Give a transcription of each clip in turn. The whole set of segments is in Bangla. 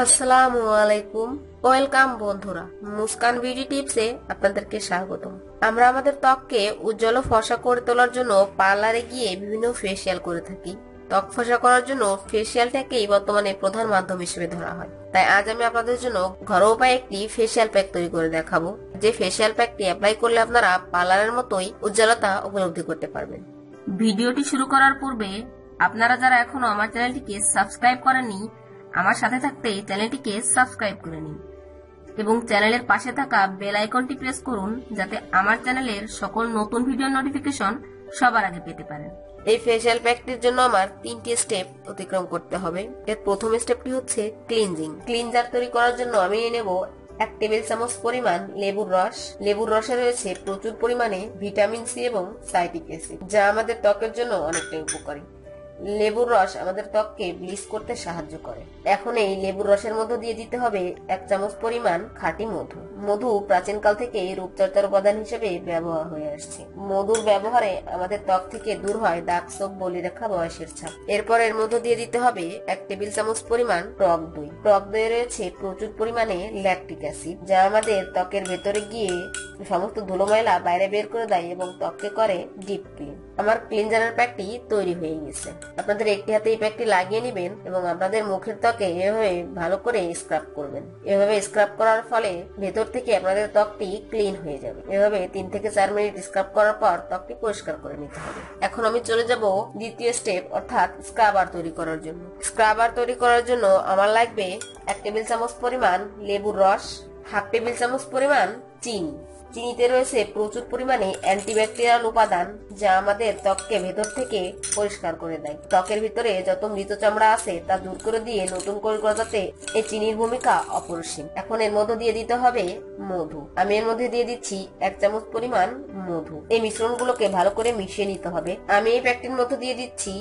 আসসালামু আলাইকুম। ওয়েলকাম বন্ধুরা, মুস্কান বিউটি টিপসে আপনাদেরকে স্বাগতম। আমরা আমাদের ত্বককে উজ্জ্বল ফসা করে তোলার জন্য পার্লারে গিয়ে বিভিন্ন ফেসিয়াল করে থাকি। ত্বক ফসা করার জন্য ফেসিয়ালটাকেই বর্তমানে প্রধান মাধ্যম হিসেবে ধরা হয়। তাই আজ আমি আপনাদের জন্য ঘরোয়া উপায়ে একটি ফেসিয়াল প্যাক তৈরি করে দেখাবো। যে ফেসিয়াল প্যাকটি অ্যাপ্লাই করলে আপনারা পার্লারের মতোই উজ্জ্বলতা উপলব্ধি করতে পারবেন। ভিডিওটি শুরু করার পূর্বে আপনারা যারা এখনও আমার চ্যানেলটিকে সাবস্ক্রাইব করেননি আমার সাথে থাকতে চ্যানেলটিকে সাবস্ক্রাইব করে নিন এবং চ্যানেলের পাশে থাকা বেল আইকনটি প্রেস করুন যাতে আমার চ্যানেলের সকল নতুন ভিডিও নোটিফিকেশন সবার আগে পেতে পারেন। এই ফেসিয়াল প্যাকটির জন্য আমার তিনটি স্টেপ অতিক্রম করতে হবে। এর প্রথম স্টেপটি হচ্ছে ক্লিনজিং ক্লিনজার তৈরি করার জন্য আমি নেব এক টেবিল চামচ পরিমাণ লেবুর রস। লেবুর রসে রয়েছে প্রচুর পরিমাণে ভিটামিন সি এবং সাইটিক অ্যাসিড, যা আমাদের ত্বকের জন্য অনেকটাই উপকারী। লেবুর রস আমাদের ত্বককে ব্লিচ করতে সাহায্য করে। এখন এই লেবুর রসের মধ্যে দিয়ে দিতে হবে এক চামচ পরিমাণ খাঁটি মধু। মধু প্রাচীনকাল থেকে রূপচর্চার উপাদান হিসেবে ব্যবহার হয়ে আসছে। মধুর ব্যবহারে আমাদের ত্বক থেকে দূর হয় দাগ সব বলি রেখা, বয়সের ছাপ। এরপর এর মধ্যে দিয়ে দিতে হবে এক টেবিল চামচ পরিমাণ টক দই। টক দই রয়েছে প্রচুর পরিমাণে ল্যাকটিক অ্যাসিড যা আমাদের ত্বকের ভেতরে গিয়ে সমস্ত ধুলো ময়লা বাইরে বের করে দেয় এবং ত্বককে করে ডিপ ক্লিন আমার ক্লিনজারের প্যাকটি তৈরি হয়ে গেছে। আপনাদের একটি হাতে এই প্যাকটি লাগিয়ে নেবেন এবং আপনাদের মুখের ত্বকে এভাবে ভালো করে স্ক্রাব করবেন। এভাবে স্ক্রাব করার ফলে ভেতর থেকে আপনাদের ত্বকটি ক্লিন হয়ে যাবে। এভাবে তিন থেকে চার মিনিট স্ক্রাব করার পর ত্বকটি পরিষ্কার করে নিতে হবে। এখন আমি চলে যাব দ্বিতীয় স্টেপ অর্থাৎ স্ক্রাবার তৈরি করার জন্য। স্ক্রাবার তৈরি করার জন্য আমার লাগবে এক টেবিল চামচ পরিমাণ লেবুর রস, হাফ টেবিল চামচ পরিমাণ চিনি। চিনিতে রয়েছে প্রচুর পরিমাণে অ্যান্টিব্যাকটেরিয়াল উপাদান যা আমাদের ত্বককে ভেতর থেকে পরিষ্কার করে দেয়। ত্বকের ভিতরে যত মৃত চামড়া আছে তা দূর করে দিয়ে নতুন করে গজাতে এই চিনির ভূমিকা অপরিসীম। এখন এর মধ্যে দিয়ে দিতে হবে মধু। আমি এর মধ্যে দিয়ে দিচ্ছি এক চামচ পরিমাণ মধু। এই মিশ্রণগুলোকে ভালো করে মিশিয়ে নিতে হবে। আমি এই প্যাকটির মধ্যে দিয়ে দিচ্ছি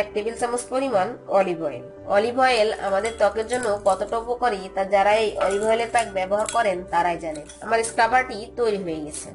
এক টেবিল চামচ পরিমাণ অলিভ অয়েল। অলিভ অয়েল আমাদের ত্বকের জন্য কতটা উপকারী তা যারা এই অলিভ অয়েলের প্যাক ব্যবহার করেন তারাই জানে। আমার স্ক্রাবারটি তৈরি হয়ে গেছে।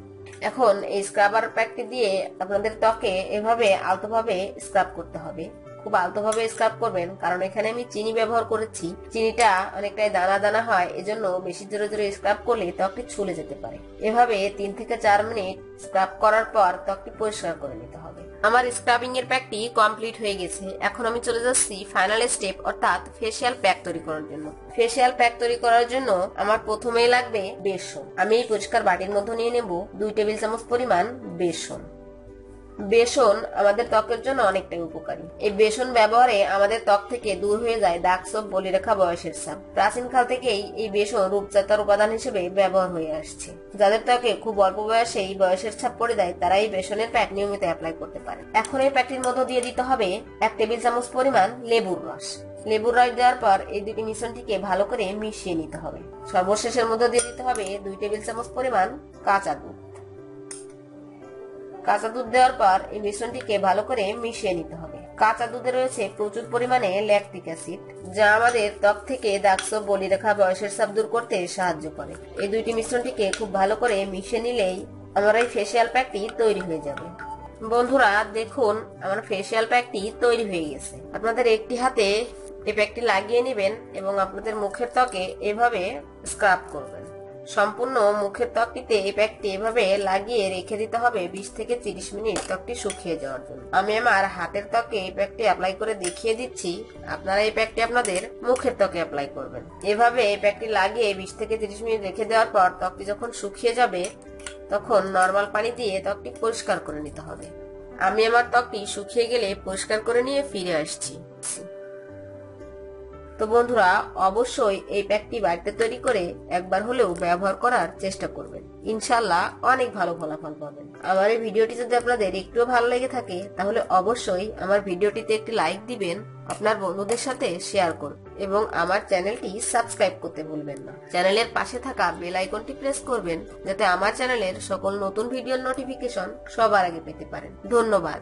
এখন এই স্ক্রাবার প্যাকটি দিয়ে আপনাদের ত্বকে এভাবে আলতোভাবে স্ক্রাব করতে হবে। খুব আলতোভাবে স্ক্রাব করবেন, কারণ এখানে আমি চিনি ব্যবহার করেছি। চিনিটা অনেকটাই দানা দানা হয়, এজন্য বেশি জোরে জোরে স্ক্রাব করলে ত্বকটি ছুলে যেতে পারে। এভাবে তিন থেকে চার মিনিট স্ক্রাব করার পর ত্বকটি পরিষ্কার করে নিতে হবে। আমার স্ক্রাবিং এর প্যাকটি কমপ্লিট হয়ে গেছে। এখন আমি চলে যাচ্ছি ফাইনাল স্টেপ অর্থাৎ ফেসিয়াল প্যাক তৈরি করার জন্য। ফেসিয়াল প্যাক তৈরি করার জন্য আমার প্রথমেই লাগবে বেসন। আমি এই পরিষ্কার বাটির মধ্যে নিয়ে নেব দুই টেবিল চামচ পরিমাণ বেসন। বেসন আমাদের ত্বকের জন্য অনেকটাই উপকারী। এই বেসন ব্যবহারে আমাদের ত্বক থেকে দূর হয়ে যায় দাগ সব বলিরেখা বয়সের ছাপ। প্রাচীন কাল থেকেই এই বেসন রূপচাতার উপাদান হিসেবে ব্যবহার হয়ে আসছে। যাদের ত্বকে খুব অল্প বয়সে এই বয়সের ছাপ পড়ে যায়, তারা এই বেসনের প্যাক নিয়মিত অ্যাপ্লাই করতে পারে। এখন এই প্যাকটির মধ্যে দিয়ে দিতে হবে এক টেবিল চামচ পরিমাণ লেবুর রস। লেবুর রস দেওয়ার পর এই দুটি মিশ্রণটিকে ভালো করে মিশিয়ে নিতে হবে। সর্বশেষের মধ্যে দিয়ে দিতে হবে দুই টেবিল চামচ পরিমাণ কাঁচা দুধ কাঁচা দুধ দেওয়ার পর এই মিশ্রণটিকে ভালো করে মিশিয়ে নিতে হবে। কাঁচা দুধে রয়েছে প্রচুর পরিমাণে ল্যাকটিক অ্যাসিড, যা আমাদের ত্বক থেকে দাগসব বলিরেখা বয়সের সাপ দূর করতে সাহায্য করে। এই দুইটি মিশ্রণটিকে খুব ভালো করে মিশিয়ে নিলেই আমার এই ফেসিয়াল প্যাকটি তৈরি হয়ে যাবে। বন্ধুরা, দেখুন, আমার ফেসিয়াল প্যাকটি তৈরি হয়ে গেছে। আপনাদের একটি হাতে এই প্যাকটি লাগিয়ে নেবেন এবং আপনাদের মুখের ত্বকে এভাবে স্ক্রাব করবেন। সম্পূর্ণ মুখের ত্বকটিতে এই প্যাকটি এভাবে লাগিয়ে রেখে দিতে হবে বিশ থেকে তিরিশ মিনিট ত্বকটি শুকিয়ে যাওয়ার জন্য। আমি আমার হাতের ত্বকে এই প্যাকটি অ্যাপ্লাই করে দেখিয়ে দিচ্ছি। আপনারা এই প্যাকটি আপনাদের মুখের ত্বকে অ্যাপ্লাই করবেন। এভাবে এই প্যাকটি লাগিয়ে বিশ থেকে তিরিশ মিনিট রেখে দেওয়ার পর ত্বকটি যখন শুকিয়ে যাবে, তখন নর্মাল পানি দিয়ে ত্বকটি পরিষ্কার করে নিতে হবে। আমি আমার ত্বকটি শুকিয়ে গেলে পরিষ্কার করে নিয়ে ফিরে আসছি। তো বন্ধুরা, অবশ্যই এই প্যাকটি বাড়িতে তৈরি করে একবার হলেও ব্যবহার করার চেষ্টা করবেন। ইনশাল্লাহ অনেক ভালো ফলাফল পাবেন। আমার এই ভিডিওটি যদি আপনাদের একটুও ভালো লেগে থাকে, তাহলে অবশ্যই আমার ভিডিওটিতে একটি লাইক দিবেন, আপনার বন্ধুদের সাথে শেয়ার করুন এবং আমার চ্যানেলটি সাবস্ক্রাইব করতে ভুলবেন না। চ্যানেলের পাশে থাকা বেল আইকনটি প্রেস করবেন, যাতে আমার চ্যানেলের সকল নতুন ভিডিওর নোটিফিকেশন সবার আগে পেতে পারেন। ধন্যবাদ।